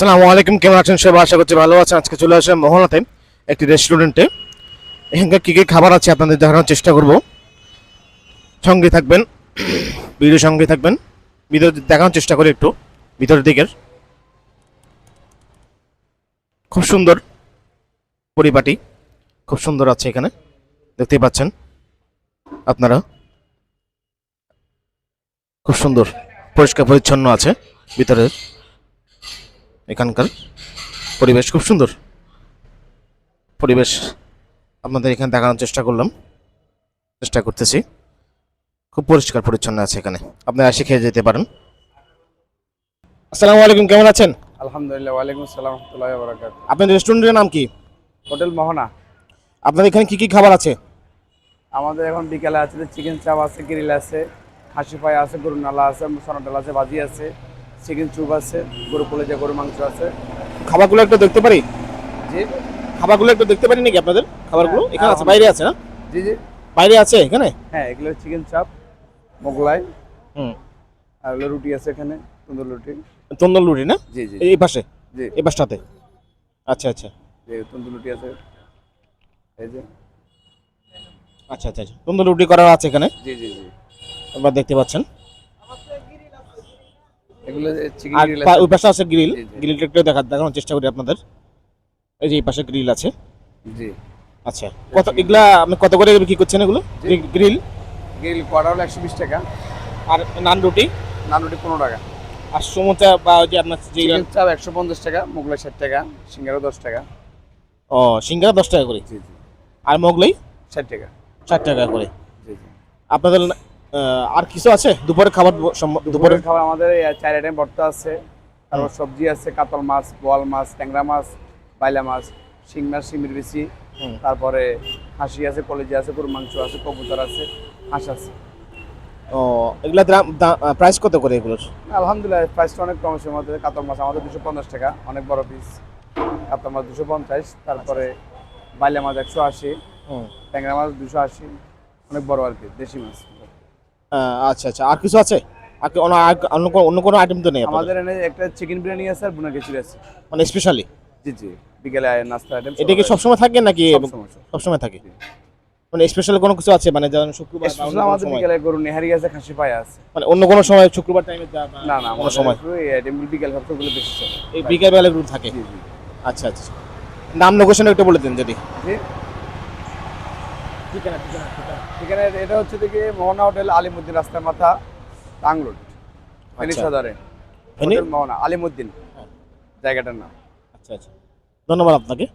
আসসালামু আলাইকুম, কেমন আছেন সবাই? আশা করছি ভালো আছেন। আজকে চলে আসলাম মোহনাতে একটি রেস্টুরেন্টে এখানকার কী কী খাবার আছে আপনাদের দেখানোর চেষ্টা করব। সঙ্গে থাকবেন, ভিডিও সঙ্গে থাকবেন, ভিডিও দেখানোর চেষ্টা করি একটু, ভিতরের দিকের। খুব সুন্দর পরিপাটি, খুব সুন্দর আছে এখানে, দেখতেই পাচ্ছেন আপনারা। খুব সুন্দর পরিষ্কার পরিচ্ছন্ন আছে ভিতরের এখানকার পরিবেশ খুব সুন্দর। পরিবেশ আপনাদের এখানে দেখানোর চেষ্টা করলাম। চেষ্টা করতেছি। খুব পরিষ্কার পরিচ্ছন্ন আছে এখানে। আপনারা এসে খেয়ে যেতে পারেন। আসসালামু আলাইকুম কেমন আছেন? আলহামদুলিল্লাহ ওয়ালাইকুম আসসালাম রহমতুল্লাহ বরাকাত আপনার রেস্টুরেন্টের নাম কি? হোটেল মোহনা। আপনাদের এখানে কি কি খাবার আছে? আমাদের এখন বিকালে আছে চিকেন চাপ আছে গ্রিল আছে খাসি ফ্রাই আছে গরু নালা আছে মশলা ডাল আছে ভাজি আছে। চিকেন চুপ আছে গরু কলেজা গরু মাংস আছে। খাবারগুলো একটু দেখতে পারি? জি। খাবারগুলো একটু দেখতে পারি নাকি আপনাদের? খাবারগুলো? হ্যাঁ, এখানে আছে হ্যাঁ, বাইরে আছে না? জি জি। বাইরে আছে এখানে? হ্যাঁ এগুলো চিকেন চাপ মোগলাই হুম। আর হলো রুটি আছে এখানে তন্দুর রুটি। তন্দুর রুটি না? জি জি এই পাশে? জি। এই পাশটাতে? আচ্ছা আচ্ছা। জি তন্দুর রুটি আছে। এই যে। আচ্ছা আচ্ছা আচ্ছা। তন্দুর রুটি করা আছে এখানে? জি জি জি। আপনারা দেখতে পাচ্ছেন। আর ওই পাশে আছে গ্রিল। গ্রিলটা একটু দেখা দেখানোর চেষ্টা করি আপনাদের। এই যে এই পাশে গ্রিল আছে। জি। আচ্ছা। কত এগুলা আপনি কত করে বিক্রি করছেন এগুলো? গ্রিল গ্রিল করা হলো একশো বিশ টাকা। আর নান রুটি? নান রুটি পনেরো টাকা। আর সমোচা বা ওই যে আপনার যে চাপ একশো পঞ্চাশ টাকা মোগলাই ষাট টাকা সিঙ্গারা দশ টাকা। ও সিঙ্গারা দশ টাকা করে? জি জি। আর মোগলাই? ষাট টাকা। ষাট টাকা করে। জি জি। আপনাদের আর কিছু আছে? দুপুরের খাবার দুপুরের খাবার আমাদের চার আইটেম ভর্তা আছে। তারপর সবজি আছে কাতল মাছ বোয়াল মাছ ট্যাংরা মাছ বাইলা মাছ শিং মাছ শিমির বিচি। তারপরে হাসি আছে কলেজি আছে গরুর মাংস আছে কবুতর আছে হাঁস আছে। ও এগুলা প্রাইস কত করে এগুলোর? আলহামদুলিল্লাহ প্রাইসটা অনেক কম সময় মধ্যে কাতল মাছ আমাদের দুশো পঞ্চাশ টাকা অনেক বড় পিস কাতল মাছ দুশো পঞ্চাশ তারপরে বাইলা মাছ একশো আশি ট্যাংরা মাছ দুশো আশি অনেক বড় আর কি দেশি মাছ। আচ্ছা আচ্ছা। আর কিছু আছে? আর অন্য অন্য কোনো- আইটেম তো নেই আমাদের এনে একটা চিকেন বিরিয়ানি আছে আর বুনা খিচুড়ি আছে। মানে স্পেশালি জি জি। বিকেলে নাস্তা আইটেম এটা কি সবসময় থাকে নাকি সবসময় থাকে? মানে স্পেশাল কোনো কিছু আছে? মানে যেমন শুক্রবার স্পেশাল আমাদের বিকেলে গরু নেহারি আছে খাসি পায়া আছে। মানে অন্য কোনো সময় শুক্রবার টাইমে যা না না কোনো সময়? এই আইটেম বিকেল সবগুলো বেশি চলে। এই বিকেল বেলা গ্রুপ থাকে? জি জি। আচ্ছা আচ্ছা। আচ্ছা। নাম লোকেশন একটু বলে দিন যদি। ঠিকানা ঠিকানা ঠিকানা। এখানে এটা হচ্ছে দেখি মোহনা হোটেল আলিমুদ্দিন রাস্তার মাথা টাং রোড ফেনী আচ্ছা। সদরে হোটেল মোহনা আলিমুদ্দিন। হ্যাঁ। জায়গাটার নাম। আচ্ছা আচ্ছা। ধন্যবাদ আপনাকে।